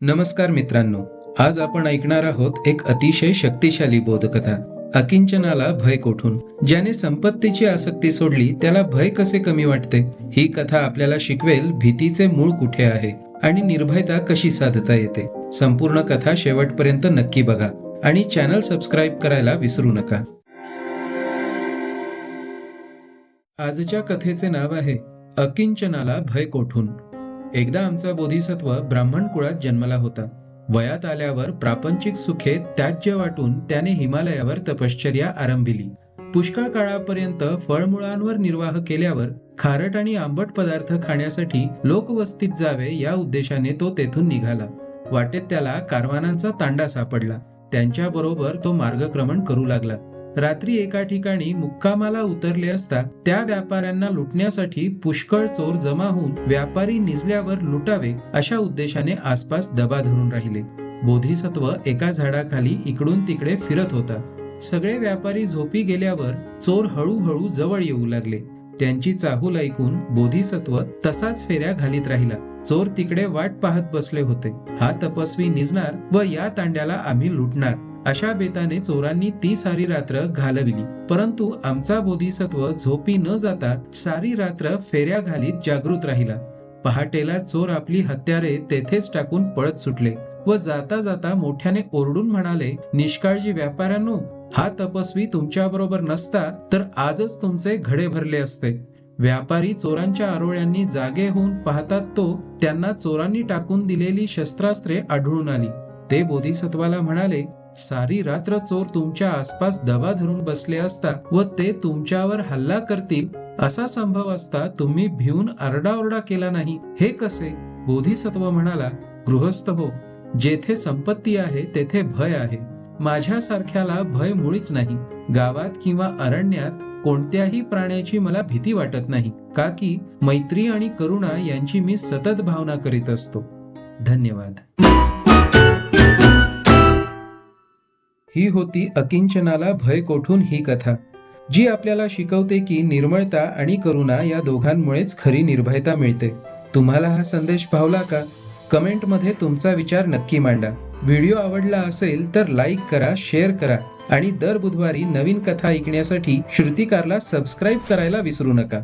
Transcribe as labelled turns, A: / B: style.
A: नमस्कार मित्रांनो आज आपण ऐकणार आहोत एक अतिशय शक्तिशाली बोधकथा अकिंचनाला भय कोठून? ज्याने संपत्तीची आसक्ती सोडली त्याला भय कसे कमी वाटते? ही कथा आपल्याला शिकवेल भीतीचे मूळ कुठे आहे आणि निर्भयता कशी साधता येते? संपूर्ण कथा शेवटपर्यंत नक्की बघा आणि चॅनल सबस्क्राईब करायला विसरू नका. आजच्या कथेचे नाव आहे अकिंचनाला भय कोठून? एकदा आमचा बोधिसत्व ब्राह्मण कुळात जन्मला होता. वयात आल्यावर प्रापंचिक सुखे त्याज्य वाटून त्याने हिमालयावर तपश्चर्या आरंभिली. पुष्कळ काळापर्यंत फळमुळांवर निर्वाह केल्यावर खारट आणि आंबट पदार्थ खाण्यासाठी लोकवस्तीत जावे या उद्देशाने तो तेथून निघाला. वाटेत त्याला कारवानांचा तांडा सापडला. त्यांच्या बरोबर तो मार्गक्रमण करू लागला. रात्री एका ठिकाणी मुक्कामाला उतरले असता त्या व्यापाऱ्यांना लुटण्यासाठी पुष्कळ चोर जमा होऊन व्यापारी निजल्यावर लुटावे अशा उद्देशाने आसपास दबा धरून राहिले. बोधिसत्व एका झाडाखाली इकडून तिकडे फिरत होता. सगळे व्यापारी झोपी गेल्यावर चोर हळूहळू जवळ येऊ लागले. त्यांची चाहूल ऐकून बोधिसत्व तसाच फेऱ्या घालीत राहिला. चोर तिकडे वाट पाहत बसले होते. हा तपस्वी निजणार व या तांड्याला आम्ही लुटणार. अशा बेताने चोरांनी ती सारी रात्र घालविली. परंतु आमचा बोधिसत्व झोपी न जाता सारी रात्र फेऱ्या घालीत जागृत राहिला. पहाटेला चोर आपली हत्यारे तेथेच टाकून पळत सुटले व जाता जाता मोठ्याने ओरडून म्हणाले निष्काळजी व्यापाऱ्यांनो हा तपस्वी तुमच्या बरोबर नसता तर आजच तुमचे घडे भरले असते व्यापारी चोरांच्या आरोळ्यांनी जागे होऊन पाहतात तो त्यांना चोरांनी टाकून दिलेली शस्त्रास्त्रे आढळून आली. ते बोधिसत्वाला म्हणाले सारी रात्र चोर तुमच्या आसपास दबा धरून बसले असता व ते तुमच्यावर हल्ला करतील असा संभव असता तुम्ही भिवून आरडाओरडा केला नाही. हे कसे? बोधिसत्व म्हणाला गृहस्थ हो जेथे संपत्ती आहे तेथे भय आहे. माझ्यासारख्याला भय मुळीच नाही. गावात किंवा अरण्यात कोणत्याही प्राण्याची मला भीती वाटत नाही. का की मैत्री आणि करुणा यांची मी सतत भावना करीत असतो. धन्यवाद. ही होती अकिंचनाला भय कोठून ही कथा. जी आपल्याला शिकवते की निर्मळता आणि करुणा या दोघांमुळेच खरी निर्भयता मिळते. तुम्हाला हा संदेश भावला का? कमेंटमध्ये तुमचा विचार नक्की मांडा. व्हिडिओ आवडला असेल तर लाईक करा शेअर करा आणि दर बुधवारी नवीन कथा ऐकण्यासाठी श्रुतिकारला सबस्क्राईब करायला विसरू नका.